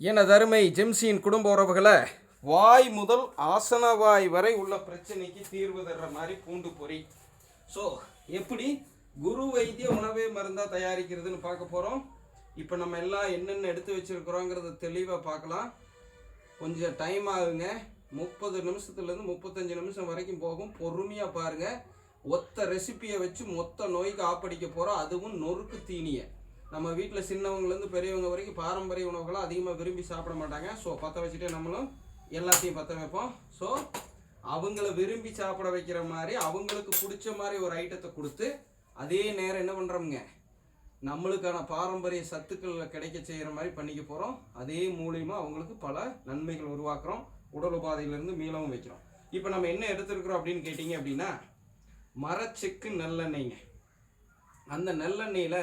எனதருமை ஜெம்சியின் குடும்ப உறவுகளை வாய் முதல் ஆசனவாய் வரை உள்ள பிரச்சனைக்கு தீர்வு தர்ற மாதிரி பூண்டு பொரி ஸோ எப்படி குரு வைத்திய உணவே மருந்தாக தயாரிக்கிறதுன்னு பார்க்க போகிறோம் இப்போ நம்ம எல்லாம் என்னென்ன எடுத்து வச்சிருக்கிறோங்கிறத தெளிவாக பார்க்கலாம். கொஞ்சம் டைம் ஆகுங்க. முப்பது நிமிஷத்துலேருந்து முப்பத்தஞ்சு நிமிஷம் வரைக்கும் போகும். பொறுமையாக பாருங்கள் ஒத்த ரெசிப்பியை வச்சு மொத்த நோய்க்கு ஆப்படிக்க போகிறோம் அதுவும் நொறுக்கு தீனியை. நம்ம வீட்டில் சின்னவங்கலேருந்து பெரியவங்க வரைக்கும் பாரம்பரிய உணவுகளை அதிகமாக விரும்பி சாப்பிட மாட்டாங்க. ஸோ பற்ற வச்சுட்டே நம்மளும் எல்லாத்தையும் பற்ற வைப்போம். ஸோ அவங்கள விரும்பி சாப்பிட வைக்கிற மாதிரி அவங்களுக்கு பிடிச்ச மாதிரி ஒரு ஐட்டத்தை கொடுத்து அதே நேரம் என்ன பண்ணுறோமுங்க நம்மளுக்கான பாரம்பரிய சத்துக்களில் கிடைக்க செய்கிற மாதிரி பண்ணிக்க போகிறோம் அதே மூலியமா அவங்களுக்கு பல நன்மைகள் உருவாக்குறோம். உடல் உபாதையிலேருந்து மீளவும் வைக்கிறோம். இப்போ நம்ம என்ன எடுத்துருக்குறோம் அப்படின்னு கேட்டிங்க அப்படின்னா மரச்செக்கு நல்லெண்ணெய்ங்க. அந்த நல்லெண்ணெயில்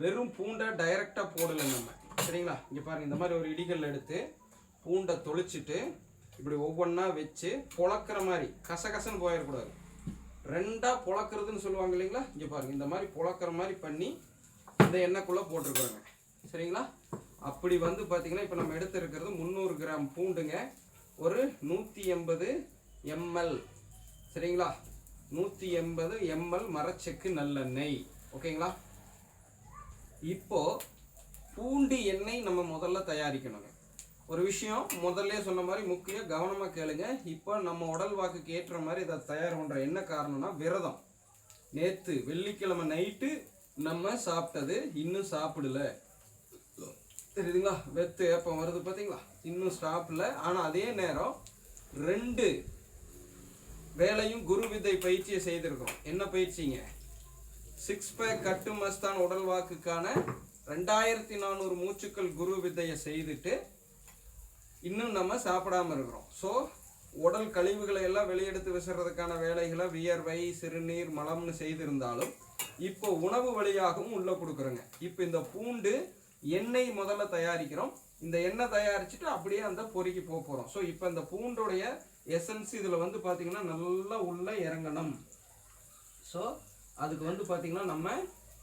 வெறும் பூண்டை டைரெக்டாக போடலை நம்ம. சரிங்களா? இங்கே பாருங்க இந்த மாதிரி ஒரு இடிகள் எடுத்து பூண்டை தொளிச்சிட்டு இப்படி ஒவ்வொன்றா வச்சு பொளக்கிற மாதிரி கசகசன்னு போயிடக்கூடாது. ரெண்டாக பொளக்குறதுன்னு சொல்லுவாங்க இல்லைங்களா? இங்கே பாருங்க இந்த மாதிரி பொளக்கிற மாதிரி பண்ணி இந்த எண்ணெய்க்குள்ளே போட்டிருக்குறாங்க சரிங்களா? அப்படி வந்து பார்த்தீங்கன்னா இப்போ நம்ம எடுத்துருக்கிறது முந்நூறு கிராம் பூண்டுங்க. ஒரு நூற்றி எண்பது எம்எல். சரிங்களா? நூற்றி எண்பது எம்எல் மரச்செக்கு நல்லெண்ணெய். ஓகேங்களா? இப்போ பூண்டு எண்ணெய் நம்ம முதல்ல தயாரிக்கணுங்க. ஒரு விஷயம் முதல்ல சொன்ன மாதிரி முக்கியம் கவனமாக கேளுங்க. இப்போ நம்ம உடல் வாக்குக்கு ஏற்ற மாதிரி இதை தயார் பண்ணுற என்ன காரணம்னா விரதம். நேற்று வெள்ளிக்கிழமை நைட்டு நம்ம சாப்பிட்டது இன்னும் சாப்பிடல. தெரியுதுங்களா? வெத்து ஏப்பம் வருது பார்த்தீங்களா? இன்னும் சாப்பிடல. ஆனால் அதே நேரம் ரெண்டு வேலையும் குரு வித்தை பயிற்சியை செய்திருக்கிறோம். என்ன பயிற்சிங்க? சிக்ஸ் பேக் கட்டு மஸ்தான் உடல் வாக்குக்கான ரெண்டாயிரத்தி நானூறு மூச்சுக்கள் குரு வித்தையை செய்துட்டு இன்னும் நம்ம சாப்பிடாம இருக்கிறோம். ஸோ உடல் கழிவுகளை எல்லாம் வெளியெடுத்து விசுறதுக்கான வேலைகளை வியர்வை சிறுநீர் மலம்னு செய்திருந்தாலும் இப்போ உணவு வழியாகவும் உள்ளே கொடுக்குறோங்க. இப்போ இந்த பூண்டு எண்ணெய் முதல்ல தயாரிக்கிறோம். இந்த எண்ணெய் தயாரிச்சுட்டு அப்படியே அந்த பொறிக்கு போக போகிறோம் ஸோ இப்போ இந்த பூண்டுடைய எசன்ஸ் இதில் வந்து பார்த்தீங்கன்னா நல்லா உள்ளே இறங்கணும். ஸோ அதுக்கு வந்து பார்த்தீங்கன்னா நம்ம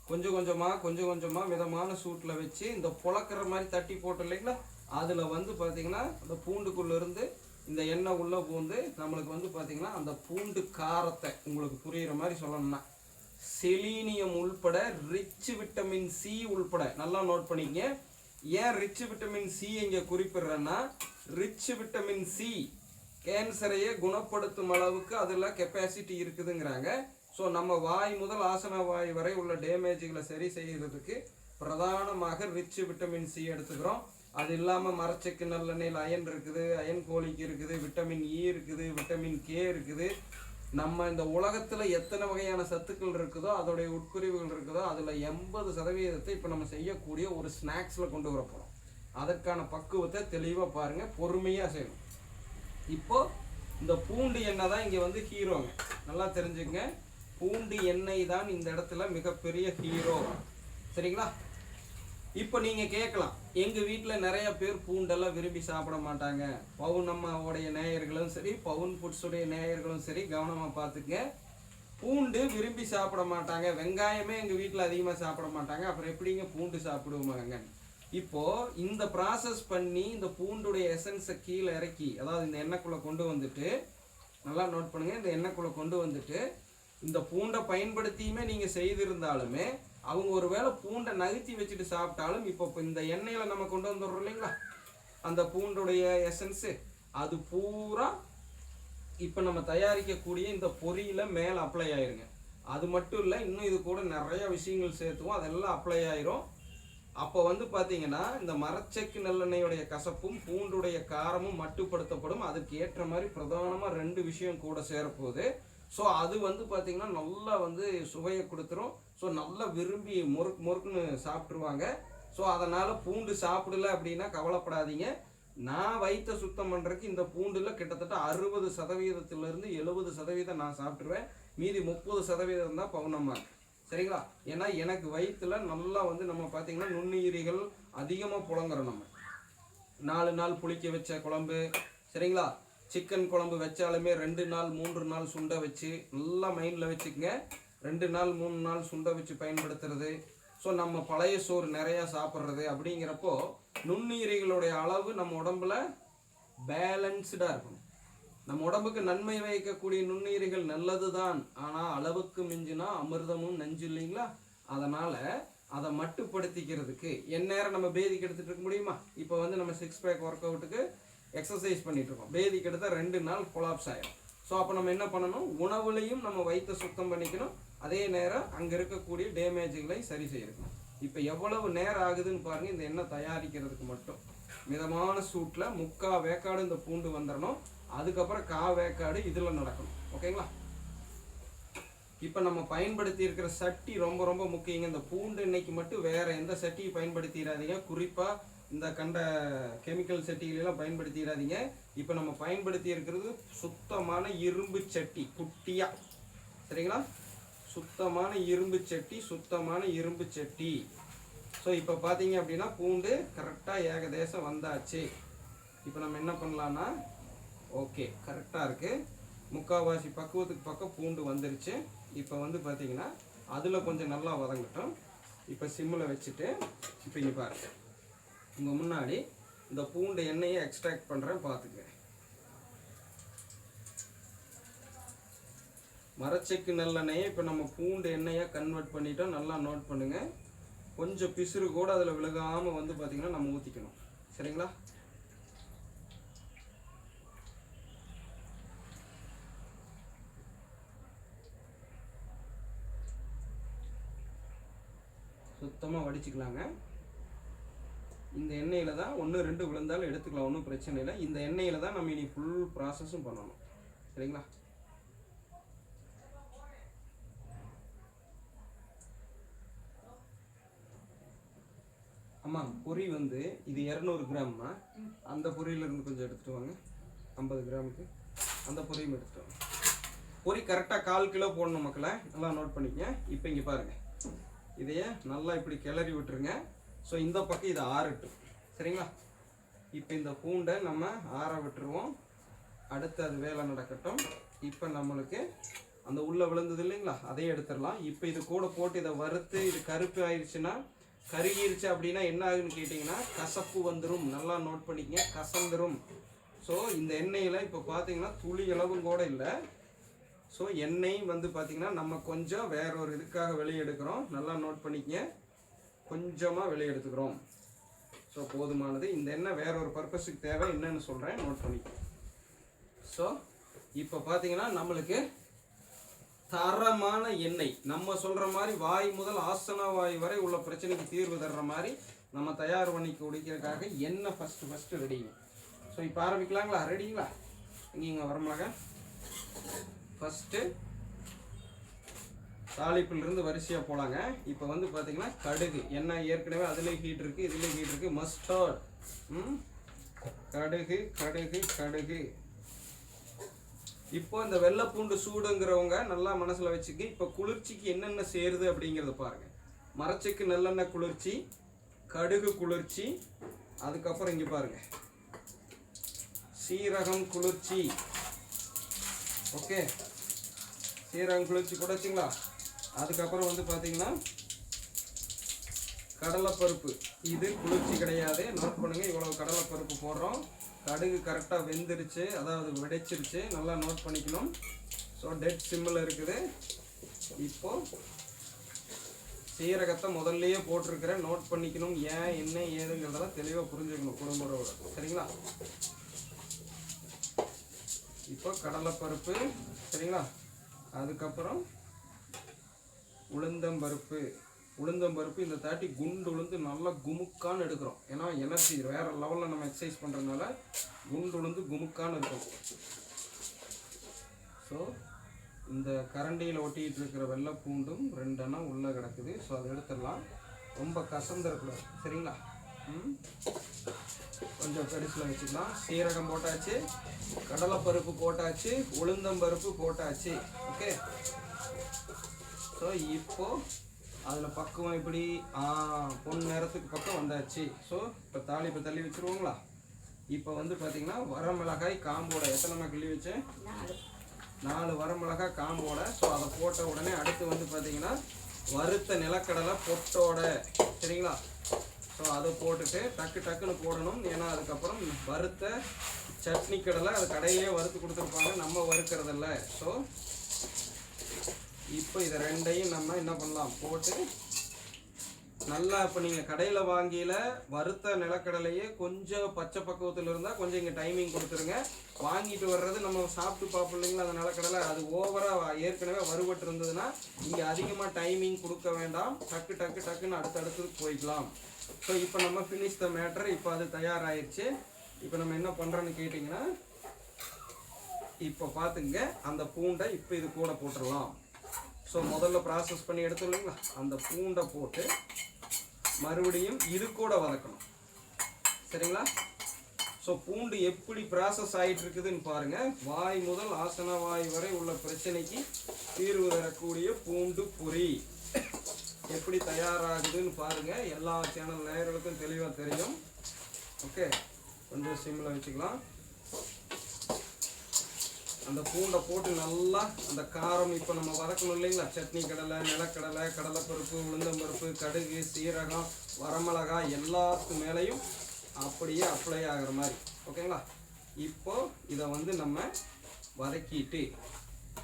கொஞ்சம் கொஞ்சமாக கொஞ்சம் கொஞ்சமாக மிதமான சூட்டில் வச்சு இந்த புழக்கிற மாதிரி தட்டி போட்டோம் இல்லைங்களா? அதில் வந்து பார்த்திங்கன்னா அந்த பூண்டுக்குள்ளேருந்து இந்த எண்ணெய் உள்ளே பூந்து நம்மளுக்கு வந்து பார்த்தீங்கன்னா அந்த பூண்டு காரத்தை உங்களுக்கு புரிகிற மாதிரி சொல்லணும்னா. செலீனியம் உள்பட ரிச் விட்டமின் சி உள்பட நல்லா நோட் பண்ணிக்கங்க. ஏன் ரிச் விட்டமின் சி இங்கே குறிப்பிடுறேன்னா ரிச் விட்டமின் சி கேன்சரையே குணப்படுத்தும் அளவுக்கு அதில் கெப்பாசிட்டி இருக்குதுங்கிறாங்க. ஸோ நம்ம வாய் முதல் ஆசன வாய் வரை உள்ள டேமேஜ்களை சரி செய்யறதுக்கு பிரதானமாக ரிச் விட்டமின் சி எடுத்துக்கிறோம். அது இல்லாமல் மரச்சக்கு நல்லெண்ணெயில் அயன் இருக்குது அயன் கோழிக்கு இருக்குது விட்டமின் இ e இருக்குது விட்டமின் கே இருக்குது. நம்ம இந்த உலகத்தில் எத்தனை வகையான சத்துக்கள் இருக்குதோ அதோடைய உட்பிரிவுகள் இருக்குதோ அதில் எண்பது சதவீதத்தை இப்போ நம்ம செய்யக்கூடிய ஒரு ஸ்நாக்ஸில் கொண்டு வர போகிறோம் அதற்கான பக்குவத்தை தெளிவாக பாருங்கள் பொறுமையாக செய்யணும். இப்போது இந்த பூண்டு எண்ணெய் தான் இங்கே வந்து ஹீரோங்க நல்லா தெரிஞ்சுக்கங்க. பூண்டு எண்ணெய் தான் இந்த இடத்துல மிகப்பெரிய ஹீரோ சரிங்களா? இப்போ நீங்கள் கேட்கலாம் எங்கள் வீட்டில் நிறைய பேர் பூண்டெல்லாம் விரும்பி சாப்பிட மாட்டாங்க. பவுன் அம்மாவோடைய நேயர்களும் சரி பவுன் ஃபுட்ஸுடைய நேயர்களும் சரி கவனமாக பார்த்துங்க பூண்டு விரும்பி சாப்பிட மாட்டாங்க. வெங்காயமே எங்கள் வீட்டில் அதிகமாக சாப்பிட மாட்டாங்க. அப்புறம் எப்படிங்க பூண்டு சாப்பிடுவாங்க இப்போது இந்த ப்ராசஸ் பண்ணி இந்த பூண்டுடைய எசன்ஸை கீழே இறக்கி அதாவது இந்த எண்ணெய்க்குள்ளே கொண்டு வந்துட்டு நல்லா நோட் பண்ணுங்கள் இந்த எண்ணெய்க்குள்ளே கொண்டு வந்துட்டு இந்த பூண்டை பயன்படுத்தியுமே நீங்கள் செய்திருந்தாலுமே அவங்க ஒருவேளை பூண்டை நகர்த்தி வச்சுட்டு சாப்பிட்டாலும் இப்போ இப்போ இந்த எண்ணெயில் நம்ம கொண்டு வந்துடுறோம் இல்லைங்களா? அந்த பூண்டுடைய எசன்ஸு அது பூரா இப்போ நம்ம தயாரிக்கக்கூடிய இந்த பொரியில் மேலே அப்ளை ஆயிருங்க. அது மட்டும் இல்லை இன்னும் இது கூட நிறைய விஷயங்கள் சேர்த்துவோம். அதெல்லாம் அப்ளை ஆயிரும். அப்போ வந்து பார்த்தீங்கன்னா இந்த மரச்செக்கு நல்லெண்ணெயுடைய கசப்பும் பூண்டுடைய காரமும் மட்டுப்படுத்தப்படும். அதுக்கு ஏற்ற மாதிரி பிரதானமாக ரெண்டு விஷயம் கூட சேரப்போகுது. ஸோ அது வந்து பார்த்திங்கன்னா நல்லா வந்து சுவையை கொடுத்துரும். ஸோ நல்லா விரும்பி முறுக்கு முறுக்குன்னு சாப்பிட்ருவாங்க ஸோ அதனால் பூண்டு சாப்பிடல அப்படின்னா கவலைப்படாதீங்க. நான் வயிற்றை சுத்தம் பண்ணுறதுக்கு இந்த பூண்டில் கிட்டத்தட்ட அறுபது சதவீதத்திலிருந்து எழுபது சதவீதம் நான் சாப்பிட்ருவேன் மீதி முப்பது சதவீதம் தான் பவுனம்மா. சரிங்களா? ஏன்னா எனக்கு வயிற்றுல நல்லா வந்து நம்ம பார்த்திங்கன்னா நுண்ணுயிரிகள் அதிகமாக புழங்குறோம் நம்ம. நாலு நாள் புளிக்க வச்ச குழம்பு. சரிங்களா? சிக்கன் குழம்பு வச்சாலுமே ரெண்டு நாள் மூன்று நாள் சுண்ட வச்சு நல்லா மைண்டில் வச்சுக்கங்க. ரெண்டு நாள் மூணு நாள் சுண்ட வச்சு பயன்படுத்துறது. ஸோ நம்ம பழைய சோறு நிறையா சாப்பிட்றது அப்படிங்கிறப்போ நுண்ணுயிரிகளுடைய அளவு நம்ம உடம்புல பேலன்ஸ்டாக இருக்கணும். நம்ம உடம்புக்கு நன்மை வைக்கக்கூடிய நுண்ணுயிரிகள் நல்லது தான் ஆனால் அளவுக்கு மிஞ்சினா அமிர்தமும் நஞ்சு இல்லைங்களா? அதனால் அதை மட்டுப்படுத்திக்கிறதுக்கு எந்நேரம் நம்ம பேதிக்கு எடுத்துகிட்டு இருக்க முடியுமா? இப்போ வந்து நம்ம சிக்ஸ் பேக் ஒர்க் அவுட்டுக்கு எக்ஸசைஸ் பண்ணிட்டு இருக்கோம் பேதிக்கு ரெண்டு நாள் கொலாப்ஸ் ஆகிடும் ஸோ அப்போ நம்ம என்ன பண்ணணும்? உணவுலையும் நம்ம வயிற்றை சுத்தம் பண்ணிக்கணும். அதே நேரம் அங்கே இருக்கக்கூடிய டேமேஜுகளை சரி செய்யணும். இப்போ எவ்வளவு நேரம் ஆகுதுன்னு பாருங்கள் இந்த எண்ணெய் தயாரிக்கிறதுக்கு மட்டும். மிதமான சூட்டில் முக்கா வேக்காடு இந்த பூண்டு வந்துடணும் அதுக்கப்புறம் கா வேக்காடு இதில் நடக்கணும். ஓகேங்களா? இப்போ நம்ம பயன்படுத்தி இருக்கிற சட்டி ரொம்ப ரொம்ப முக்கியங்க. இந்த பூண்டு இன்னைக்கு மட்டும் வேற எந்த சட்டியை பயன்படுத்திடாதீங்க குறிப்பாக இந்த கண்ட கெமிக்கல் சட்டிகளெல்லாம் பயன்படுத்திடாதீங்க. இப்போ நம்ம பயன்படுத்தி இருக்கிறது சுத்தமான இரும்பு சட்டி குட்டியாக சரிங்களா? சுத்தமான இரும்பு சட்டி சுத்தமான இரும்பு சட்டி. ஸோ இப்போ பார்த்தீங்க அப்படின்னா பூண்டு கரெக்டாக ஏகதேசம் வந்தாச்சு. இப்போ நம்ம என்ன பண்ணலான்னா ஓகே கரெக்டாக இருக்குது முக்கால்வாசி பக்குவத்துக்கு பக்கம் பூண்டு வந்துருச்சு. இப்போ வந்து பார்த்தீங்கன்னா அதில் கொஞ்சம் நல்லா வதங்கட்டும். இப்போ சிம்மில் வச்சுட்டு இப்போ இங்கே பாருங்கள் உங்கள் முன்னாடி இந்த பூண்டு எண்ணெயை எக்ஸ்ட்ராக்ட் பண்ணுறேன் பார்த்துக்க மரச்செக்கு நல்லெண்ணெயை இப்போ நம்ம பூண்டு எண்ணெயை கன்வெர்ட் பண்ணிட்டோம் நல்லா நோட் பண்ணுங்கள் கொஞ்சம் பிசுறு கூட அதில் விழுகாமல் வந்து பார்த்திங்கன்னா நம்ம ஊற்றிக்கணும் சரிங்களா? சுத்தமாக வடிச்சுக்கலாங்க. இந்த எண்ணெயில் தான் ஒன்று ரெண்டு விழுந்தாலும் எடுத்துக்கலாம் ஒன்றும் பிரச்சனை இல்லை. இந்த எண்ணெயில் தான் நம்ம இனி ஃபுல் ப்ராசஸும் பண்ணணும். சரிங்களா? அம்மா பொரி வந்து இது இரநூறு கிராம்மா அந்த பொரியிலேருந்து கொஞ்சம் எடுத்துட்டு வாங்க. ஐம்பது கிராமுக்கு. அந்த பொரியும் எடுத்துட்டு வாங்க. பொரி கரெக்டாக கால் கிலோ போடணும் மக்களை. நல்லா நோட் பண்ணிக்கங்க. இப்போ இங்கே பாருங்கள் இதையே நல்லா இப்படி கிளறி விட்டுருங்க. ஸோ இந்த பக்கம் இதை ஆறட்டும் சரிங்களா? இப்போ இந்த பூண்டை நம்ம ஆற விட்டுருவோம். அடுத்து அது வேலை நடக்கட்டும். இப்போ நம்மளுக்கு அந்த உள்ளே விழுந்தது இல்லைங்களா? அதையும் எடுத்துடலாம். இப்போ இது கூட போட்டு இதை வறுத்து இது கருப்பு ஆயிடுச்சுன்னா கருகிருச்சு அப்படின்னா என்ன ஆகுன்னு கேட்டிங்கன்னா கசப்பு வந்துடும் நல்லா நோட் பண்ணிக்கங்க. கசந்துரும். ஸோ இந்த எண்ணெயில் இப்போ பார்த்தீங்கன்னா துளி அளவும் கூட இல்லை. ஸோ எண்ணெய் வந்து பார்த்திங்கன்னா நம்ம கொஞ்சம் வேற ஒரு இதுக்காக வெளியே எடுக்கிறோம். நல்லா நோட் பண்ணிக்கங்க. கொஞ்சமாக வெளியே எடுத்துக்கிறோம். ஸோ போதுமானது. இந்த எண்ணெய் வேற ஒரு பர்பஸுக்கு தேவை. என்னன்னு சொல்கிறேன் நோட் பண்ணிக்கங்க ஸோ இப்போ பார்த்தீங்கன்னா நம்மளுக்கு தரமான எண்ணெய். நம்ம சொல்கிற மாதிரி வாய் முதல் ஆசன வாய் வரை உள்ள பிரச்சனைக்கு தீர்வு தர்ற மாதிரி நம்ம தயார் பண்ணி குடிக்கிறதுக்காக எண்ணெய் ஃபஸ்ட்டு ஃபஸ்ட்டு ரெடிங்க ஸோ இப்போ ஆரம்பிக்கலாங்களா? ரெடிங்களா இங்கே வரமிளகா ஃபஸ்ட்டு தாளிப்பிலிருந்து வரிசையாக போலாங்க. இப்போ வந்து பார்த்தீங்கன்னா கடுகு. என்ன ஏற்கனவே அதுலேயும் ஹீட் இருக்குது இதுலேயும் ஹீட் இருக்குது மஸ்டர்ட் ம்? கடுகு கடுகு கடுகு. இப்போ இந்த வெள்ளைப்பூண்டு சூடுங்கிறவங்க நல்லா மனசில் வச்சுக்க இப்போ குளிர்ச்சிக்கு என்னென்ன சேருது அப்படிங்கிறத பாருங்கள் மரச்செக்கு நல்லெண்ணெய் குளிர்ச்சி கடுகு குளிர்ச்சி அதுக்கப்புறம் இங்கே பாருங்கள் சீரகம் குளிர்ச்சி. ஓகே? சீரகம் குளிர்ச்சி கூட வச்சுங்களா அதுக்கப்புறம் வந்து பார்த்தீங்கன்னா கடலைப்பருப்பு. இது குளிர்ச்சி கிடையாது. நோட் பண்ணுங்கள் இவ்வளோ கடலைப்பருப்பு போடுறோம். கடுகு கரெக்டாக வெந்துருச்சு. அதாவது வெடைச்சிருச்சு. நல்லா நோட் பண்ணிக்கணும். ஸோ டெட் சிம்மில் இருக்குது. இப்போது சீரகத்தை முதல்லையே போட்டிருக்கிறேன். நோட் பண்ணிக்கணும். ஏன் என்ன ஏதுங்கிறதெல்லாம் தெளிவாக புரிஞ்சுக்கணும் குடும்பத்தோட. சரிங்களா? இப்போ கடலைப்பருப்பு. சரிங்களா? அதுக்கப்புறம் உளுந்தம்பருப்பு உளுந்தம்பருப்பு இந்த தாட்டி குண்டு உளுந்து நல்லா குமுக்கான்னு எடுக்கிறோம். ஏன்னா எனர்ஜி வேறு லெவலில் நம்ம எக்ஸசைஸ் பண்ணுறதுனால குண்டு உளுந்து குமுக்கான்னு இருக்கும். ஸோ இந்த கரண்டியில் ஒட்டிக்கிட்டு இருக்கிற வெள்ளை பூண்டும் ரெண்டெண்ணா உள்ளே கிடக்குது. ஸோ அதை எடுத்துடலாம். ரொம்ப கசந்துடக்கூடாது சரிங்களா? ம்? கொஞ்சம் பெருசில் வச்சுக்கலாம். சீரகம் போட்டாச்சு. கடலைப்பருப்பு போட்டாச்சு. உளுந்தம்பருப்பு போட்டாச்சு. ஓகே ஸோ இப்போ அதில் பக்குவம் இப்படி பொன் நேரத்துக்கு பக்கம் வந்தாச்சு. ஸோ இப்போ தாளிப்பை தள்ளி வச்சுருவோங்களா? இப்போ வந்து பார்த்தீங்கன்னா வரமிளகாய் காம்போட எத்தனை கிள்ளி வச்சேன்? நாலு. வரமிளகாய் காம்போட. ஸோ அதை போட்ட உடனே அடுத்து வந்து பார்த்தீங்கன்னா வறுத்த நிலக்கடலை பொட்டோட. சரிங்களா? ஸோ அதை போட்டுட்டு டக்கு டக்குன்னு போடணும். ஏன்னா அதுக்கப்புறம் வறுத்த சட்னி கடலை அது கடையிலே வறுத்து கொடுத்துருப்பாங்க. நம்ம வறுக்கிறதில்ல. ஸோ இப்போ இதை ரெண்டையும் நம்ம என்ன பண்ணலாம்? போட்டு நல்லா இப்போ நீங்கள் கடையில் வாங்கியில் வறுத்த நிலக்கடலையே கொஞ்சம் பச்சை பக்குவத்தில் இருந்தால் கொஞ்சம் இங்கே டைமிங் கொடுத்துருங்க. வாங்கிட்டு வர்றது நம்ம சாப்பிட்டு பார்ப்போம் இல்லைங்களா அந்த நிலக்கடலை? அது ஓவராக ஏற்கனவே வறுபட்டு இருந்ததுன்னா இங்கே அதிகமாக டைமிங் கொடுக்க வேண்டாம். டக்கு டக்கு டக்குன்னு அடுத்தடுத்து போய்க்கலாம். ஸோ இப்போ நம்ம ஃபினிஷ் த மேட்டர் இப்போ அது தயாராகிடுச்சு இப்போ நம்ம என்ன பண்ணுறோன்னு கேட்டிங்கன்னா இப்போ பார்த்துங்க அந்த பூண்டை இப்போ இது கூட போட்டுடலாம். ஸோ முதல்ல ப்ராசஸ் பண்ணி எடுத்தோம் இல்லைங்களா? அந்த பூண்டை போட்டு மறுபடியும் இது கூட வதக்கணும். சரிங்களா? ஸோ பூண்டு எப்படி ப்ராசஸ் ஆகிட்டு இருக்குதுன்னு பாருங்கள் வாய் முதல் ஆசன வாய் வரை உள்ள பிரச்சனைக்கு தீர்வு தரக்கூடிய பூண்டு பொரி எப்படி தயாராகுதுன்னு பாருங்கள் எல்லா சேனல் நேயர்களுக்கும் தெளிவாக தெரியும். ஓகே கொஞ்சம் சிம்மில் வச்சுக்கலாம். அந்த பூண்டை போட்டு நல்லா அந்த காரம் இப்போ நம்ம வதக்கணும் இல்லைங்களா? சட்னி கடலை நிலக்கடலை கடலைப்பருப்பு உளுந்தம்பருப்பு கடுகு சீரகம் வரமிளகாய் எல்லாத்து மேலேயும் அப்படியே அப்ளை ஆகிற மாதிரி. ஓகேங்களா இப்போ இதை வந்து நம்ம வதக்கிட்டு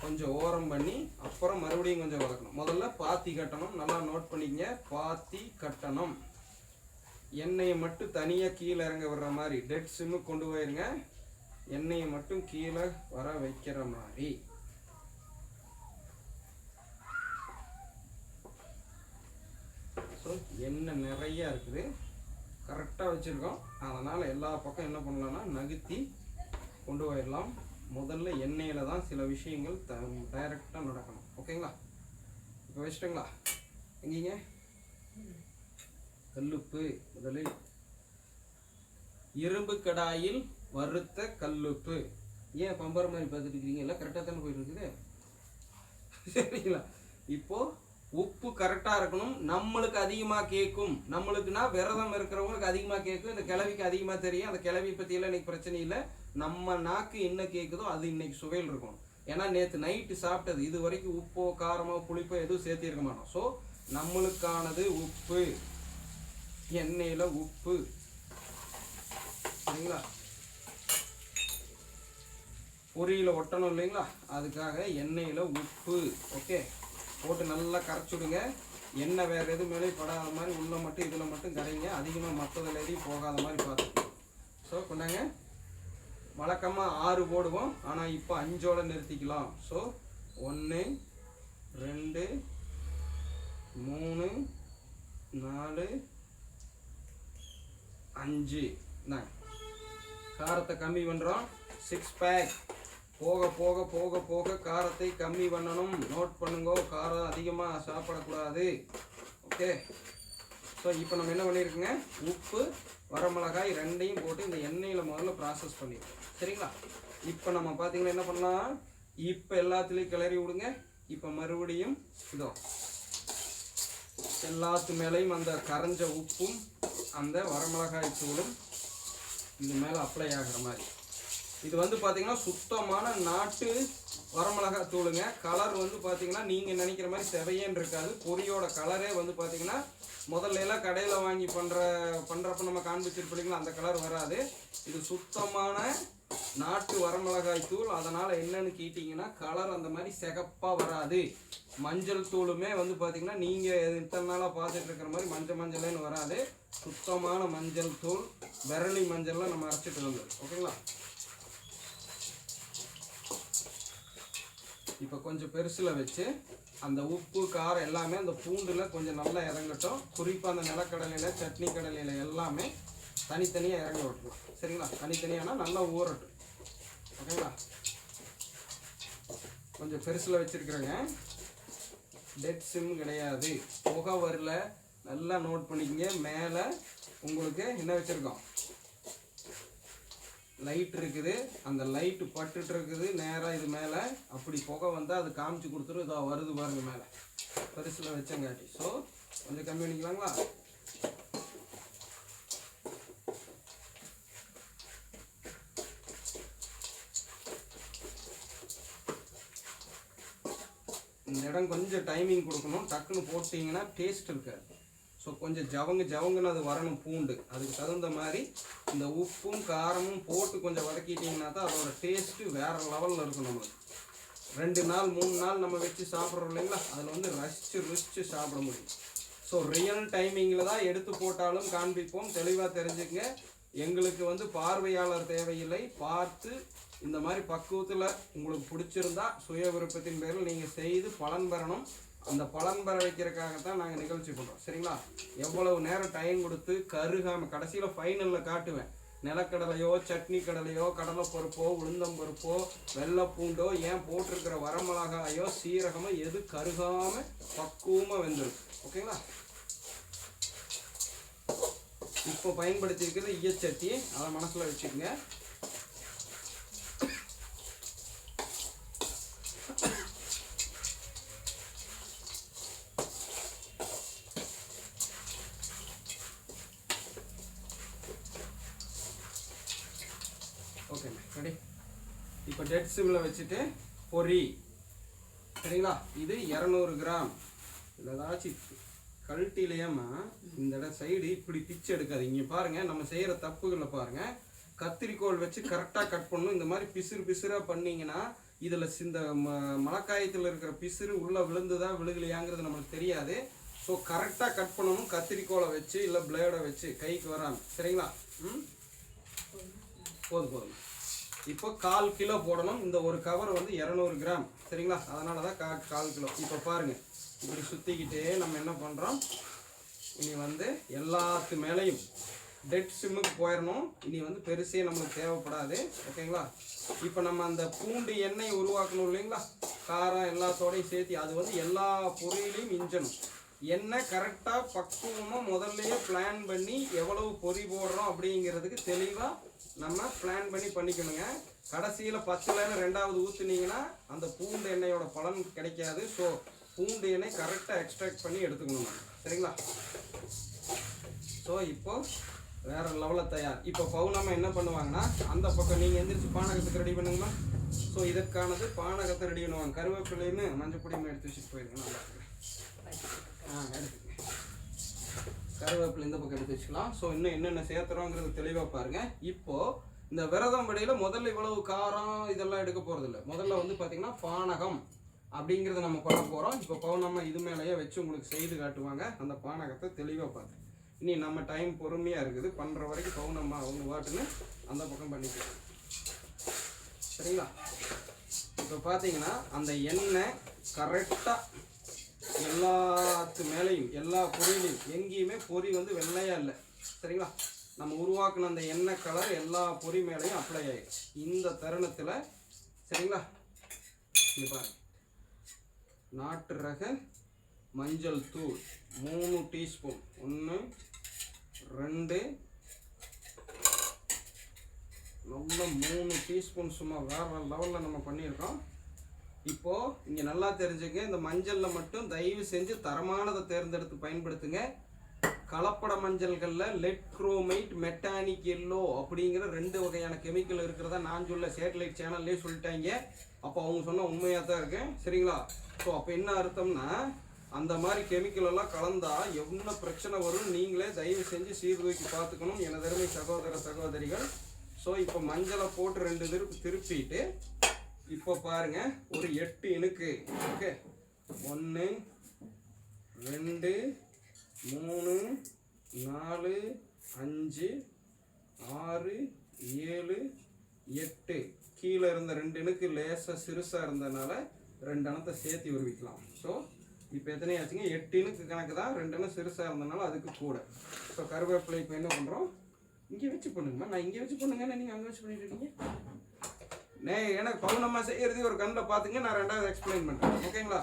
கொஞ்சம் ஓரம் பண்ணி அப்புறம் மறுபடியும் கொஞ்சம் வதக்கணும். முதல்ல பாத்தி கட்டணும். நல்லா நோட் பண்ணிக்கங்க. பாத்தி கட்டணும். எண்ணெயை மட்டும் தனியாக கீழே இறங்க விடுற மாதிரி. டெட் சிம்மு கொண்டு போயிருங்க. எண்ணெயை மட்டும் கீழே வர வைக்கிற மாதிரி. ஸோ எண்ணெய் நிறைய இருக்குது. கரெக்டாக வச்சுருக்கோம். அதனால் எல்லா பக்கம் என்ன பண்ணலான்னா நகுத்தி கொண்டு போயிடலாம். முதல்ல எண்ணெயில் தான் சில விஷயங்கள் த டைரெக்டாக நடக்கணும். ஓகேங்களா இப்போ வச்சுட்டுங்களா? எங்கீங்க? கல்லுப்பு முதலில் இரும்பு கடாயில் வறுத்த கல்லுப்பு. ஏன் பம்பர மாதிரி பார்த்துட்டு இருக்கீங்க எல்லாம் கரெக்டாக தானே போயிட்டு இருக்குது சரிங்களா? இப்போ உப்பு கரெக்டாக இருக்கணும். நம்மளுக்கு அதிகமாக கேட்கும். நம்மளுக்குன்னா விரதம் இருக்கிறவங்களுக்கு அதிகமாக கேட்கும். இந்த கிளவிக்கு அதிகமாக தெரியும். அந்த கிளவி பற்றியெல்லாம் இன்னைக்கு பிரச்சனை இல்லை. நம்ம நாக்கு என்ன கேட்குதோ அது இன்னைக்கு சுவையில் இருக்கும். ஏன்னா நேற்று நைட்டு சாப்பிட்டது. இது வரைக்கும் உப்போ காரமோ புளிப்போ எதுவும் சேர்த்திருக்க மாட்டோம். ஸோ நம்மளுக்கானது உப்பு. எண்ணெயில் உப்பு. சரிங்களா? பொரியில் ஒட்டணும் இல்லைங்களா? அதுக்காக எண்ணெயில் உப்பு ஓகே போட்டு நல்லா கரைச்சுடுங்க எண்ணெய் வேறு எது மேலேயும் படாத மாதிரி உள்ளே மட்டும் இதில் மட்டும் கரைங்க. அதிகமாக மற்றதில் எதையும் போகாத மாதிரி பார்த்து ஸோ கொண்டாங்க. வழக்கமாக ஆறு போடுவோம். ஆனால் இப்போ அஞ்சோட நிறுத்திக்கலாம். ஸோ ஒன்று ரெண்டு மூணு நாலு அஞ்சு. இந்தாங்க. காரத்தை கம்மி பண்ணுறோம் சிக்ஸ் பேக் போக போக போக போக காரத்தை கம்மி பண்ணணும். நோட் பண்ணுங்க காரம் அதிகமாக சாப்பிடக்கூடாது. ஓகே ஸோ இப்போ நம்ம என்ன பண்ணியிருக்கோங்க உப்பு வரமிளகாய் ரெண்டையும் போட்டு இந்த எண்ணெயில் முதல்ல ப்ராசஸ் பண்ணியிருக்கோம் சரிங்களா? இப்போ நம்ம பார்த்தீங்கன்னா என்ன பண்ணலாம்? இப்போ எல்லாத்துலேயும் கிளறி விடுங்க. இப்போ மறுபடியும் இதோ எல்லாத்து மேலேயும் அந்த கரைஞ்ச உப்பும் அந்த வரமிளகாய் தூளும் இது மேலே அப்ளை ஆகிற மாதிரி. இது வந்து பார்த்தீங்கன்னா சுத்தமான நாட்டு வரமிளகாய் தூளுங்க. கலர் வந்து பார்த்தீங்கன்னா நீங்கள் நினைக்கிற மாதிரி செவையேன்னு இருக்காது. பொரியோட கலரே வந்து பார்த்தீங்கன்னா முதல்ல எல்லாம் கடையில் வாங்கி பண்ணுற பண்ணுறப்ப நம்ம காண்பிச்சிருப்பீங்களா அந்த கலர் வராது. இது சுத்தமான நாட்டு வரமிளகாய் தூள். அதனால் என்னன்னு கேட்டிங்கன்னா கலர் அந்த மாதிரி சிகப்பாக வராது. மஞ்சள் தூளுமே வந்து பார்த்தீங்கன்னா நீங்கள் இத்தனை நாளாக பார்த்துட்டு இருக்கிற மாதிரி மஞ்சள் மஞ்சள்னு வராது. சுத்தமான மஞ்சள் தூள் விரலி மஞ்சள்லாம் நம்ம அரைச்சிட்டு வந்தது ஓகேங்களா? இப்போ கொஞ்சம் பெருசில் வச்சு அந்த உப்பு காரம் எல்லாமே அந்த பூண்டில் கொஞ்சம் நல்லா இறங்கட்டும். குறிப்பாக அந்த நிலக்கடலையில் சட்னி கடலையில் எல்லாமே தனித்தனியாக இறங்கி விட்டுரும். சரிங்களா? தனித்தனியானா நல்லா ஊறட்டும். ஓகேங்களா? கொஞ்சம் பெருசில் வச்சுருக்குறேங்க. டெட் சிம் கிடையாது. புகை வரல நல்லா நோட் பண்ணிக்கங்க. மேலே உங்களுக்கு என்ன வச்சுருக்கோம்? லைட் இருக்குது. அந்த லைட்டு பட்டுட்டு இருக்குது. நேராக இது மேலே. அப்படி புகை வந்தால் அது காமிச்சு கொடுத்துரும். இதோ வருது பாருங்க மேலே. பரிசில் வச்சங்காட்டி. ஸோ கொஞ்சம் கம்மி பண்ணிக்கலாங்களா? இந்த இடம் கொஞ்சம் டைமிங் கொடுக்கணும். டக்குன்னு போட்டிங்கன்னா டேஸ்ட் இருக்காது. ஸோ கொஞ்சம் ஜவங்க ஜவங்குன்னு அது வரணும் பூண்டு. அதுக்கு தகுந்த மாதிரி இந்த உப்பும் காரமும் போட்டு கொஞ்சம் வதக்கிட்டிங்கன்னா தான் அதோட டேஸ்ட்டு வேறு லெவலில் இருக்கும் நம்மளுக்கு. ரெண்டு நாள் மூணு நாள் நம்ம வச்சு சாப்பிட்றோம் இல்லைங்களா? அதில் வந்து ரசித்து ருசித்து சாப்பிட முடியும். ஸோ ரியல் டைமிங்கில் தான் எடுத்து போட்டாலும் காண்பிப்போம். தெளிவாக தெரிஞ்சுக்கங்க. எங்களுக்கு வந்து பார்வையாளர் தேவையில்லை. பார்த்து இந்த மாதிரி பக்குவத்தில் உங்களுக்கு பிடிச்சிருந்தா சுய விருப்பத்தின் பேரில் நீங்கள் செய்து பலன் பெறணும். அந்த பலன் பெற வைக்கிறதுக்காக தான் நாங்கள் நிகழ்ச்சி பண்ணுறோம் சரிங்களா? எவ்வளவு நேரம் டைம் கொடுத்து கருகாமல் கடைசியில் ஃபைனலில் காட்டுவேன். நிலக்கடலையோ சட்னி கடலையோ கடலை பருப்போ உளுந்தம் பருப்போ வெள்ளைப்பூண்டோ ஏன் போட்டிருக்கிற வரமிளகாயோ சீரகமோ எது கருகாமல் பக்குவமாக வெந்திருக்கு ஓகேங்களா? இப்போ பயன்படுத்தியிருக்கிறது ஈயச்சட்டி அதை மனசில் வச்சுக்கோங்க ஓகேண்ணா ரெடி இப்போ டெட் சிம்மில் வச்சுட்டு பொரி சரிங்களா? இது இரநூறு கிராம். இதில் ஏதாச்சும் கழட்டிலையாமா இந்த இடம் சைடு இப்படி பிச்சு எடுக்காது இங்கே பாருங்கள் நம்ம செய்கிற தப்புகளை பாருங்கள் கத்திரிக்கோல் வச்சு கரெக்டாக கட் பண்ணணும். இந்த மாதிரி பிசுறு பிசுறாக பண்ணிங்கன்னா இதில் இந்த ம மலக்காயத்தில் இருக்கிற பிசுறு உள்ளே விழுந்துதான் விழுகலையாங்கிறது நம்மளுக்கு தெரியாது. ஸோ கரெக்டாக கட் பண்ணணும். கத்திரிக்கோலை வச்சு இல்லை பிளேடை வச்சு கைக்கு வராமல் சரிங்களா? ம்? போதும் போதும். இப்போ கால் கிலோ போடணும். இந்த ஒரு கவர் வந்து இரநூறு கிராம். சரிங்களா? அதனால தான் கா கால் கிலோ. இப்போ பாருங்கள் இப்படி சுற்றிக்கிட்டே நம்ம என்ன பண்ணுறோம் இனி வந்து எல்லாத்து மேலேயும் டெட் சிம்முக்கு போயிடணும் இனி வந்து பெருசே நம்மளுக்கு தேவைப்படாது. ஓகேங்களா? இப்போ நம்ம அந்த பூண்டு எண்ணெய் உருவாக்கணும் இல்லைங்களா? காரம் எல்லாத்தோடையும் சேர்த்து அது வந்து எல்லா பொரியலையும் இஞ்சணும். எண்ணெய் கரெக்டாக பக்குவமாக முதல்லையே பிளான் பண்ணி எவ்வளவு பொரி போடுறோம் அப்படிங்கிறதுக்கு தெளிவாக நம்ம பிளான் பண்ணி பண்ணிக்கணுங்க. கடைசியில் பத்துலன்னு ரெண்டாவது ஊற்றுனீங்கன்னா அந்த பூண்டு எண்ணெயோட பலன் கிடைக்காது. ஸோ பூண்டு எண்ணெய் கரெக்டாக எக்ஸ்ட்ராக்ட் பண்ணி எடுத்துக்கணும். சரிங்களா? ஸோ இப்போ வேறு லெவலில் தயார். இப்போ பவுனம்மா என்ன பண்ணுவாங்கன்னா அந்த பக்கம் நீங்கள் எந்திரிச்சு பானகத்துக்கு ரெடி பண்ணுங்களா ஸோ இதற்கானது பானகத்தை ரெடி பண்ணுவாங்க. கருவேப்பிலையுமே மஞ்சள் பொடியுமே எடுத்து வச்சுட்டு போயிருங்க நல்லா கருவேப்பிலை இந்த பக்கம் எடுத்து வச்சுக்கலாம். ஸோ இன்னும் என்னென்ன சேர்த்துறோங்கிறது தெளிவாக பாருங்கள் இப்போது இந்த விரதம் வழியில முதல்ல இவ்வளவு காரம் இதெல்லாம் எடுக்க போகிறதில்ல முதல்ல வந்து பார்த்திங்கன்னா பானகம் அப்படிங்கிறத நம்ம பண்ண போகிறோம் இப்போ பௌர்ணமா இது மேலேயே வச்சு உங்களுக்கு செய்து காட்டுவாங்க. அந்த பானகத்தை தெளிவாக பார்த்து இனி நம்ம டைம் பொறுமையாக இருக்குது. பண்ணுற வரைக்கும் பௌர்ணமா அவங்க வாட்டுன்னு அந்த பக்கம் பண்ணிக்கலாம் சரிங்களா? இப்போ பார்த்தீங்கன்னா அந்த எண்ணெய் கரெக்டாக எல்லாத்து மேலேயும் எல்லா பொரியலையும் எங்கேயுமே பொரி வந்து வெள்ளையாக இல்லை. சரிங்களா? நம்ம உருவாக்கின அந்த எண்ணெய் கலர் எல்லா பொரி மேலேயும் அப்ளை ஆயிடுச்சு. இந்த தருணத்தில் சரிங்களா? பாருங்க. நாட்டு ரக மஞ்சள் தூள் மூணு டீஸ்பூன் ஒன்று ரெண்டு நல்ல மூணு டீஸ்பூன் சும்மா வேறு லெவலில் நம்ம பண்ணியிருக்கோம். இப்போ இங்க நல்லா தெரிஞ்சுங்க இந்த மஞ்சள்ல மட்டும் தயவு செஞ்சு தரமானதை தேர்ந்தெடுத்து பயன்படுத்துங்க. கலப்பட மஞ்சள்களில் லெட் குரோமைட் மெட்டானிக் எல்லோ அப்படிங்கிற ரெண்டு வகையான கெமிக்கல் இருக்கிறதா நான் சொல்ல சேட்டலைட் சேனல்லே சொல்லிட்டாங்க. அப்போ அவங்க சொன்ன உண்மையாக தான் இருக்கேன் சரிங்களா? ஸோ அப்போ என்ன அர்த்தம்னா அந்த மாதிரி கெமிக்கல் எல்லாம் கலந்தா எவ்வளோ பிரச்சனை வரும் நீங்களே தயவு செஞ்சு சீர்தூக்கி பார்த்துக்கணும். எனதருமை சகோதர சகோதரிகள். ஸோ இப்போ மஞ்சளை போட்டு ரெண்டு திருப்பி திருப்பிட்டு இப்போ பாருங்க ஒரு எட்டு இனுக்கு ஓகே? ஒன்று ரெண்டு மூணு நாலு அஞ்சு ஆறு ஏழு எட்டு. கீழே இருந்த ரெண்டு இனுக்கு லேசாக சிறுசாக இருந்ததுனால ரெண்டு அணத்தை சேர்த்து உருவிக்கலாம் ஸோ இப்போ எத்தனை ஆச்சுங்க? எட்டு இனுக்கு கணக்கு தான். ரெண்டு அணம் சிறுசாக இருந்ததுனால அதுக்கு கூட. ஸோ கருவேப்பிலை இப்போ என்ன பண்ணுறோம் இங்கே வச்சு பண்ணுங்கம்மா. நான் இங்கே வச்சு பண்ணுங்க நீங்கள் அங்கே வச்சு பண்ணிட்டு இருக்கீங்க. நே எனக்கு பவுனமாக செய்யறது ஒரு கண்ணில் பார்த்துங்க நான் ரெண்டாவது எக்ஸ்பிளைன் பண்ணுறேன் ஓகேங்களா?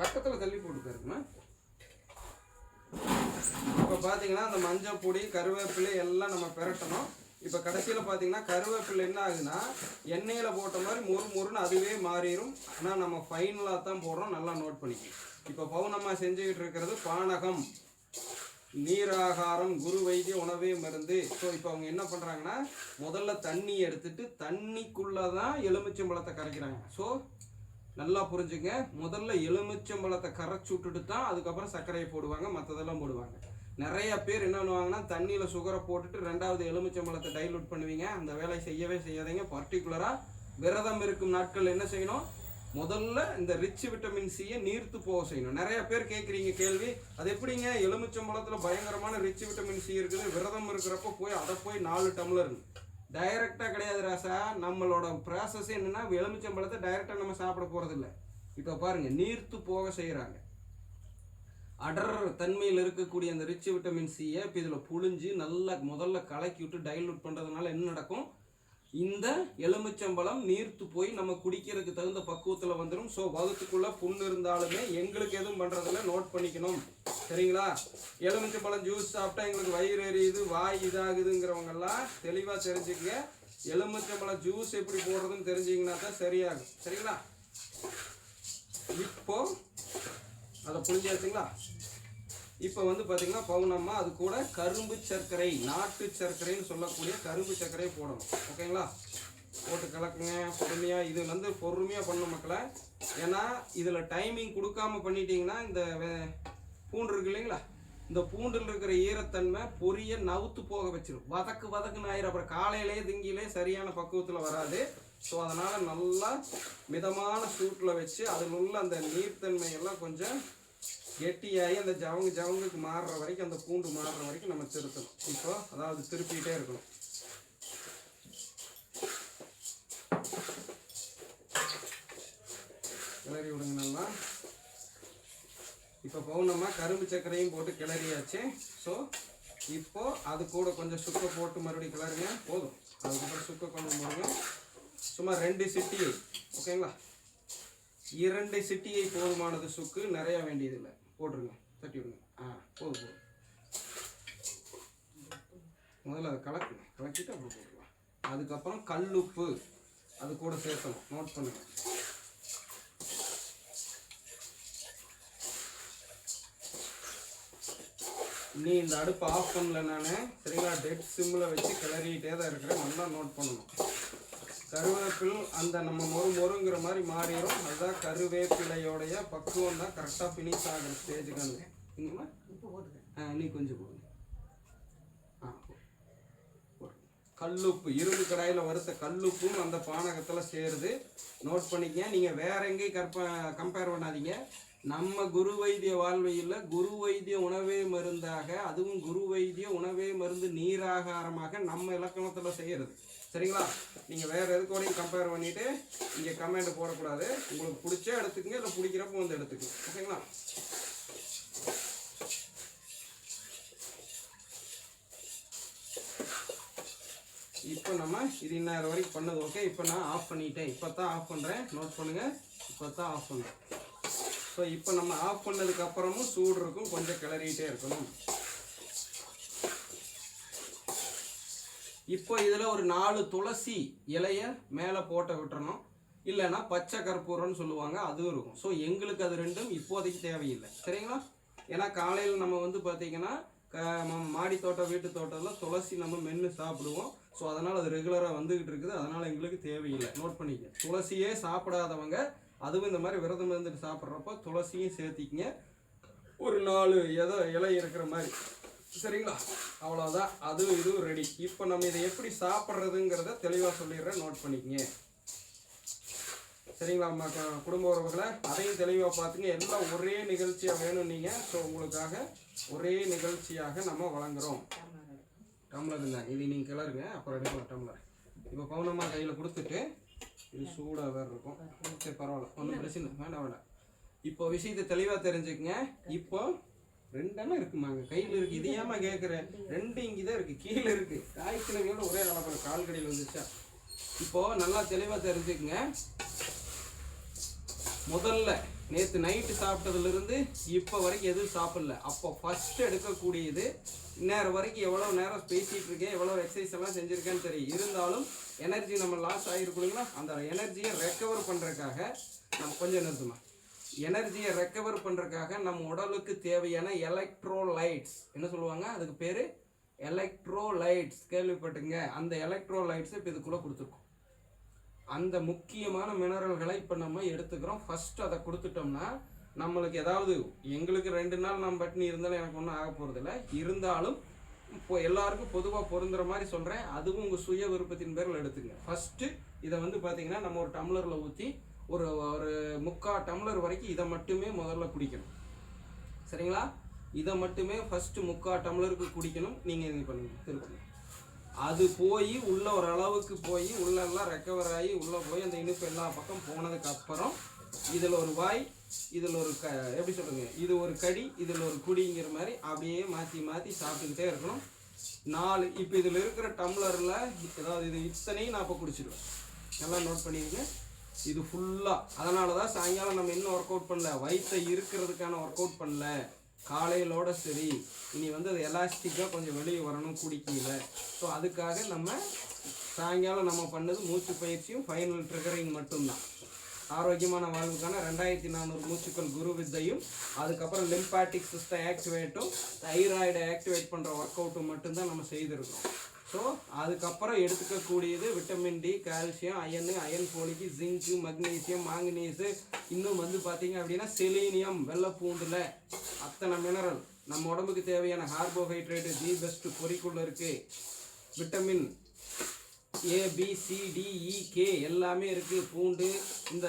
பக்கத்தில் தள்ளி போட்டு இப்போ பார்த்தீங்கன்னா அந்த மஞ்சள் பொடி கருவேப்பிலை எல்லாம் நம்ம பெரட்டணும். இப்போ கடைசியில் பார்த்தீங்கன்னா கருவேப்பிலை என்ன ஆகுதுன்னா எண்ணெயில் போட்ட மாதிரி மொறு மொறுன்னு அதுவே மாறிடும் ஆனால் நம்ம ஃபைனலாக தான் போடுறோம். நல்லா நோட் பண்ணிக்கணும் இப்போ பவுனமாக செஞ்சுக்கிட்டு இருக்கிறது பானகம். நீராகாரம் குரு வைத்திய உணவே மருந்து. ஸோ இப்போ அவங்க என்ன பண்ணுறாங்கன்னா முதல்ல தண்ணி எடுத்துட்டு தண்ணிக்குள்ளே தான் எலுமிச்சம்பழத்தை கரைக்கிறாங்க. ஸோ நல்லா புரிஞ்சுங்க. முதல்ல எலுமிச்சம்பழத்தை கரைச்சி விட்டுட்டு தான் அதுக்கப்புறம் சர்க்கரையை போடுவாங்க மற்றதெல்லாம் போடுவாங்க. நிறைய பேர் என்ன பண்ணுவாங்கன்னா தண்ணியில் சுகரை போட்டுட்டு ரெண்டாவது எலுமிச்சம்பழத்தை டைலூட் பண்ணுவீங்க. அந்த வேலையை செய்யவே செய்யாதீங்க. பர்டிகுலராக விரதம் இருக்கும் நாட்கள் என்ன செய்யணும்? முதல்ல இந்த ரிச் விட்டமின் சியை நீர்த்து போக செய்யணும். நிறைய பேர் கேட்குறீங்க கேள்வி அது எப்படிங்க? எலுமிச்சம்பழத்தில் பயங்கரமான ரிச் விட்டமின் சி இருக்குது விரதம் இருக்கிறப்ப போய் அதை போய் நாலு டம்ளர். டைரெக்டாக கிடையாது ராசா நம்மளோட ப்ராசஸ் என்னென்னா எலுமிச்சம்பழத்தை டைரெக்டாக நம்ம சாப்பிட போகிறதில்ல இப்போ பாருங்க நீர்த்து போக செய்கிறாங்க அடர் தன்மையில் இருக்கக்கூடிய அந்த ரிச் விட்டமின் சியை இப்போ இதில் புழிஞ்சு நல்லா முதல்ல கலக்கி விட்டு டைலூட் பண்ணுறதுனால என்ன நடக்கும்? இந்த எலுமிச்சம்பழம் நீர்த்து போய் நம்ம குடிக்கிறதுக்கு தகுந்த பக்குவத்தில் வந்துடும் ஸோ வகுத்துக்குள்ளே புண்ணு இருந்தாலுமே எங்களுக்கு எதுவும் பண்ணுறதில்ல நோட் பண்ணிக்கணும். சரிங்களா? எலுமிச்சம்பழம் ஜூஸ் சாப்பிட்டா எங்களுக்கு வயிறு எரியுது வாய் இதாகுதுங்கிறவங்கெல்லாம் தெளிவாக தெரிஞ்சுக்கங்க. எலுமிச்சம்பழம் ஜூஸ் எப்படி போடுறதுன்னு தெரிஞ்சிங்கன்னா தான் சரியாகும். சரிங்களா? இப்போ அதை புரிஞ்சாச்சுங்களா? இப்போ வந்து பார்த்தீங்கன்னா பவுனம்மா அது கூட கரும்பு சர்க்கரை நாட்டு சர்க்கரைன்னு சொல்லக்கூடிய கரும்பு சர்க்கரையை போடணும். ஓகேங்களா? போட்டு கலக்குங்க பொறுமையாக இது வந்து பொறுமையாக பண்ணும் மக்களை. ஏன்னா இதில் டைமிங் கொடுக்காம பண்ணிட்டீங்கன்னா இந்த வே- பூண்டு இருக்கு இல்லைங்களா? இந்த பூண்டில் இருக்கிற ஈரத்தன்மை பொரிய நவுத்து போக வச்சிடும் வதக்கு வதக்குன்னு ஆயிரும். அப்புறம் காலையிலே திங்கிலே சரியான பக்குவத்தில் வராது. ஸோ அதனால் நல்லா மிதமான சூட்டில் வச்சு அதில் உள்ள அந்த நீர்த்தன்மையெல்லாம் கொஞ்சம் கெட்டியாகி அந்த ஜவங்கு ஜவங்குக்கு மாறுற வரைக்கும் அந்த பூண்டு மாறுற வரைக்கும் நம்ம திருத்தணும். இப்போ அதாவது திருப்பிகிட்டே இருக்கணும். கிளறி விடுங்க நல்லா. இப்போ பவுனமாக கரும்பு சர்க்கரையும் போட்டு கிளறியாச்சு. ஸோ இப்போ அது கூட கொஞ்சம் சுக்கை போட்டு மறுபடியும் கிளறுங்க. போதும். அதுக்கப்புறம் சுக்கை கொண்டு போடுங்க சும்மா ரெண்டு சிட்டியை ஓகேங்களா? இரண்டு சிட்டியை போதுமானது சுக்கு நிறைய வேண்டியதில்லை. போட்டுருங்க தட்டி விடுங்க. ஆ போதும் போதும். முதல்ல அதை கலக்குங்க. கலக்கிட்டு அப்புறம் போட்டுக்கலாம். அதுக்கப்புறம் கல்லுப்பு அது கூட சேர்த்தணும். நோட் பண்ணுங்க. நீ இந்த அடுப்பை ஆஃப் பண்ணல நான். சரிங்களா? டெட் சிம்மில் வச்சு கிளறிக்கிட்டே தான் இருக்கிறேன். நல்லா நோட் பண்ணணும். கருவேப்பில் அந்த நம்ம மொறு மொறுங்கிற மாதிரி மாறிடும் அதுதான் கருவேப்பிலையோடைய பக்குவம் தான். கரெக்டாக ஃபினிஷ் ஆகிற ஸ்டேஜுக்கு வந்து. இன்னுமா ஆ நீ கொஞ்சம் போடுங்க ஆ கல்லுப்பு. இரும்பு கடாயில் வறுத்த கல்லுப்பும் அந்த பானகத்தில் சேருது. நோட் பண்ணிக்கங்க. நீங்கள் வேற எங்கேயும் கற்ப கம்பேர் பண்ணாதீங்க. நம்ம குரு வைத்திய வாழ்வையில் குரு வைத்திய உணவே மருந்தாக அதுவும் குரு வைத்திய உணவே மருந்து நீராகாரமாக நம்ம இலக்கணத்தில் செய்கிறது சரிங்களா? நீங்கள் வேறு எதுக்கோடையும் கம்பேர் பண்ணிவிட்டு இங்கே கமெண்ட் போடக்கூடாது. உங்களுக்கு பிடிச்சா எடுத்துக்கங்க இல்லை பிடிக்கிறப்போ வந்து எடுத்துக்கங்க ஓகேங்களா இப்போ நம்ம இது இந்நேரம் வரைக்கும் பண்ணது ஓகே இப்போ நான் ஆஃப் பண்ணிட்டேன். இப்போ தான் ஆஃப் பண்ணுறேன் நோட் பண்ணுங்கள் இப்போ தான் ஆஃப் பண்ணுறேன் ஸோ இப்போ நம்ம ஆஃப் பண்ணதுக்கப்புறமும் சூடு இருக்கும். கொஞ்சம் கிளறிகிட்டே இருக்கணும். இப்போ இதில் ஒரு நாலு துளசி இலைய மேலே போட்ட விட்டுறணும். இல்லைன்னா பச்சை கற்பூரம்னு சொல்லுவாங்க அதுவும் இருக்கும். ஸோ எங்களுக்கு அது ரெண்டும் இப்போதைக்கு தேவையில்லை. சரிங்களா? ஏன்னா காலையில் நம்ம வந்து பார்த்தீங்கன்னா க மாடி தோட்டம் வீட்டு தோட்டம்லாம் துளசி நம்ம மென்று சாப்பிடுவோம். ஸோ அதனால் அது ரெகுலராக வந்துக்கிட்டு இருக்குது. அதனால் எங்களுக்கு தேவையில்லை. நோட் பண்ணிக்க துளசியே சாப்பிடாதவங்க அதுவும் இந்த மாதிரி விரதம் இருந்துட்டு சாப்பிட்றப்போ துளசியும் சேர்த்திக்கங்க. ஒரு நாலு எதோ இலை இருக்கிற மாதிரி. சரிங்களா? அவ்வளோதான் அதுவும் இதுவும் ரெடி இப்போ நம்ம இதை எப்படி சாப்பிட்றதுங்கிறத தெளிவாக சொல்லிடுறேன். நோட் பண்ணிக்கங்க. சரிங்களா நம்ம குடும்ப உறவுகளை? அதையும் தெளிவாக பார்த்துங்க. எல்லாம் ஒரே நிகழ்ச்சியாக வேணும் நீங்கள் ஸோ உங்களுக்காக ஒரே நிகழ்ச்சியாக நம்ம வழங்குறோம். டம்ளர் இல்லை. இது நீங்கள் கிளறுங்க. அப்புறம் எடுக்கலாம் டம்ளர். இப்போ பவுனமாக கையில் கொடுத்துட்டு இது சூடாக வேறு இருக்கும். சரி பரவாயில்ல. ஒன்றும் பிரச்சனை இல்லை. வேண்டாம் வேண்டாம். இப்போ விஷயத்தை தெளிவாக தெரிஞ்சுக்கங்க. இப்போ ரெண்டெல்லாம் இருக்குமாங்க. கையில் இருக்கு. இது ஏமா கேட்குறேன் ரெண்டு இங்கே தான் இருக்குது கீழே இருக்குது காய்க்கிழமையோட ஒரே அளவு கால் கடையில் வந்துச்சா இப்போ நல்லா தெளிவாக தெரிஞ்சுக்குங்க. முதல்ல நேற்று நைட்டு சாப்பிட்டதுலேருந்து இப்போ வரைக்கும் எதுவும் சாப்பிடல. அப்போ ஃபஸ்ட்டு எடுக்கக்கூடியது இந்நேரம் வரைக்கும் எவ்வளோ நேரம் பேசிகிட்டு இருக்கேன் எவ்வளோ எக்ஸசைஸ் எல்லாம் செஞ்சுருக்கேன்னு தெரியும் இருந்தாலும் எனர்ஜி நம்ம லாஸ் ஆகிருக்கணுங்களா அந்த எனர்ஜியை ரெக்கவர் பண்ணுறதுக்காக நம்ம கொஞ்சம் நிறுத்துமா எனர்ஜியை ரெக்கவர் பண்ணுறதுக்காக நம்ம உடலுக்கு தேவையான எலக்ட்ரோலைட்ஸ் என்ன சொல்லுவாங்க? அதுக்கு பேர் எலக்ட்ரோலைட்ஸ் கேள்விப்பட்டுங்க அந்த எலக்ட்ரோலைட்ஸ் இப்போ இதுக்குள்ளே கொடுத்துருக்கோம். அந்த முக்கியமான மினரல்களை இப்போ நம்ம எடுத்துக்கிறோம். ஃபர்ஸ்ட் அதை கொடுத்துட்டோம்னா நம்மளுக்கு ஏதாவது எங்களுக்கு ரெண்டு நாள் நம்ம பட்டினி இருந்தாலும் எனக்கு ஒன்றும் ஆக போகிறதில்ல இருந்தாலும் இப்போ எல்லாருக்கும் பொதுவாக பொருந்துற மாதிரி சொல்கிறேன் அதுவும் உங்கள் சுய விருப்பத்தின் பேரில் எடுத்துங்க. ஃபஸ்ட்டு இதை வந்து பார்த்தீங்கன்னா நம்ம ஒரு டம்ளரில் ஊற்றி ஒரு ஒரு முக்கால் டம்ளர் வரைக்கும் இதை மட்டுமே முதல்ல குடிக்கணும். சரிங்களா? இதை மட்டுமே ஃபஸ்ட்டு முக்கால் டம்ளருக்கு குடிக்கணும். நீங்கள் இது பண்ணுங்கள் திருப்பி அது போய் உள்ள ஒரு அளவுக்கு போய் உள்ளெல்லாம் ரெக்கவர் ஆகி உள்ளே போய் அந்த இனிப்பு எல்லா பக்கம் போனதுக்கு அப்புறம் இதில் ஒரு வாய் இதில் ஒரு க எப்படி சொல்லுங்க இது ஒரு கடி இதில் ஒரு குடிங்கிற மாதிரி அப்படியே மாற்றி மாற்றி சாப்பிட்டுக்கிட்டே இருக்கணும். நாலு இப்போ இதில் இருக்கிற டம்ளரில் ஏதாவது இது இத்தனையும் நான் இப்போ குடிச்சிடுவேன். நல்லா நோட் பண்ணிக்கங்க. இது ஃபுல்லாக அதனால தான் சாயங்காலம் நம்ம இன்னும் ஒர்க் அவுட் பண்ணல வயிற்றை இருக்கிறதுக்கான ஒர்க் அவுட் பண்ணல. காலையிலோட சரி. இனி வந்து அது எலாஸ்டிக்காக கொஞ்சம் வெளியே வரணும் குடிக்கல ஸோ அதுக்காக நம்ம சாயங்காலம் நம்ம பண்ணது மூச்சு பயிற்சியும் ஃபைனல் ட்ரிகரிங் மட்டும்தான். ஆரோக்கியமான வாழ்வுக்கான ரெண்டாயிரத்தி நானூறு மூச்சுக்கள் குரு வித்தையும் அதுக்கப்புறம் லிம்பாட்டிக் சிஸ்டம் ஆக்டிவேட்டும் தைராய்டை ஆக்டிவேட் பண்ணுற ஒர்க் அவுட்டும் மட்டும்தான் நம்ம செய்திருக்கோம். ஸோ அதுக்கப்புறம் எடுத்துக்கக்கூடியது vitamin D calcium iron iron folic zinc magnesium manganese இன்னும் வந்து பார்த்தீங்க அப்படின்னா செலீனியம் வெள்ளைப்பூண்டில். அத்தனை மினரல் நம்ம உடம்புக்கு தேவையான கார்போஹைட்ரேட்டு தி பெஸ்ட் பொறிக்குள்ள இருக்குது vitamin A B C D E K எல்லாமே இருக்குது பூண்டு இந்த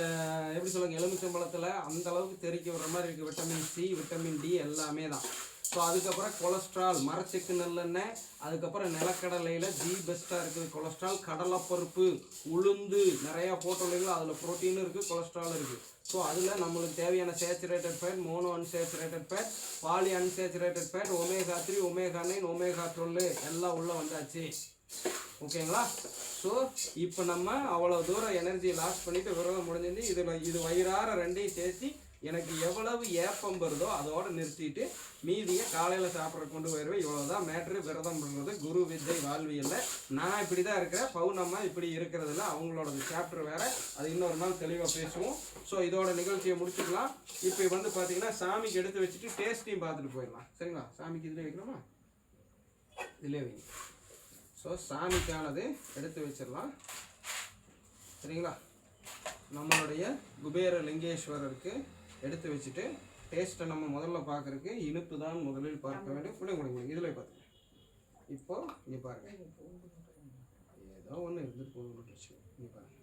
எப்படி சொல்லுங்கள் எலுமிச்சம்பழத்தில் அந்த அளவுக்கு தெறிக்க விடுற மாதிரி இருக்குது விட்டமின் சி விட்டமின் டி எல்லாமே தான். ஸோ அதுக்கப்புறம் கொலஸ்ட்ரால் மரச்செக்கு நல்லெண்ணெய் அதுக்கப்புறம் நிலக்கடலையில் தி பெஸ்ட்டாக இருக்குது கொலஸ்ட்ரால் கடலைப்பருப்பு உளுந்து நிறையா போட்டோம் அதில் ப்ரோட்டீனும் இருக்குது கொலஸ்ட்ரால் இருக்குது ஸோ அதில் நம்மளுக்கு தேவையான saturated fat mono unsaturated fat poly unsaturated fat omega three omega nine omega twelve எல்லாம் உள்ளே வந்தாச்சு. ஓகேங்களா ஸோ இப்போ நம்ம அவ்வளோ தூரம் எனர்ஜி லாஸ் பண்ணிவிட்டு விரதம் முடிஞ்சிருந்து இதில் இது வயிறார ரெண்டையும் சேர்த்து எனக்கு எவ்வளவு ஏப்பம் வருதோ அதோட நிறுத்திட்டு மீதியை காலையில் சாப்பிட்ற கொண்டு போயிடுவேன் இவ்வளோதான் மேட்ரு விரதம் பண்ணுறது குரு வித்தை வாழ்வியலில். நான் இப்படி தான் இருக்கிறேன். பௌர்ணம்மா இப்படி இருக்கிறதுல அவங்களோட சாப்டர் வேற. அது இன்னொரு நாள் தெளிவாக பேசுவோம். ஸோ இதோட நிகழ்ச்சியை முடிச்சுக்கலாம். இப்போ வந்து பார்த்தீங்கன்னா சாமிக்கு எடுத்து வச்சுட்டு டேஸ்ட்டையும் பார்த்துட்டு போயிடலாம். சரிங்களா? சாமிக்கு இதில் வைக்கணுமா? இதிலே வைங்க. ஸோ சாமிக்கானது எடுத்து வச்சிடலாம். சரிங்களா? நம்மளுடைய குபேர லிங்கேஸ்வரருக்கு எடுத்து வச்சுட்டு டேஸ்ட்டை நம்ம முதல்ல பார்க்கறதுக்கு இனிப்பு தான் முதலில் பார்க்க வேண்டும் கொடுங்க கொடுங்க இதில் பார்த்துங்க இப்போ இங்கே பாருங்க. ஏதோ ஒன்று இருந்துட்டு போகணும் இங்கே பாருங்க.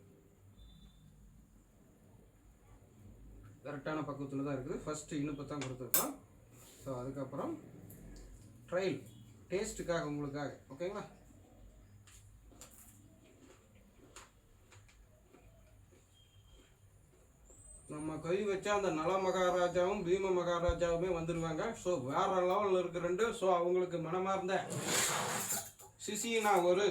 கரெக்டான பக்குவத்தில் தான் இருக்குது. ஃபஸ்ட்டு இனிப்பு தான் கொடுத்துருக்கோம். ஸோ அதுக்கப்புறம் ட்ரையல் டேஸ்ட்டுக்காக உங்களுக்காக. ஓகேங்களா நம்ம கை வச்சா அந்த நல மகாராஜாவும் பீம மகாராஜாவுமே வந்துடுவாங்க ஸோ வேற லெவலில் இருக்க ரெண்டு ஸோ அவங்களுக்கு மனமார்ந்த சிசினா ஒரு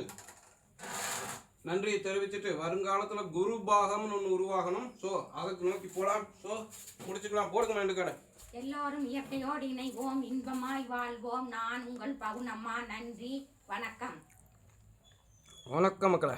நன்றியை தெரிவிச்சுட்டு வருங்காலத்தில் குரு பாகம்னு ஒன்று உருவாகணும். ஸோ அதுக்கு நோக்கி போகலாம் ஸோ முடிச்சுக்கலாம். போடுங்க ரெண்டு கடை. எல்லோரும் இயற்கையோடு இணைவோம் இன்பமாய் வாழ்வோம். நான் உங்கள் பகுனம்மா. நன்றி. வணக்கம். வணக்கம் மக்களை.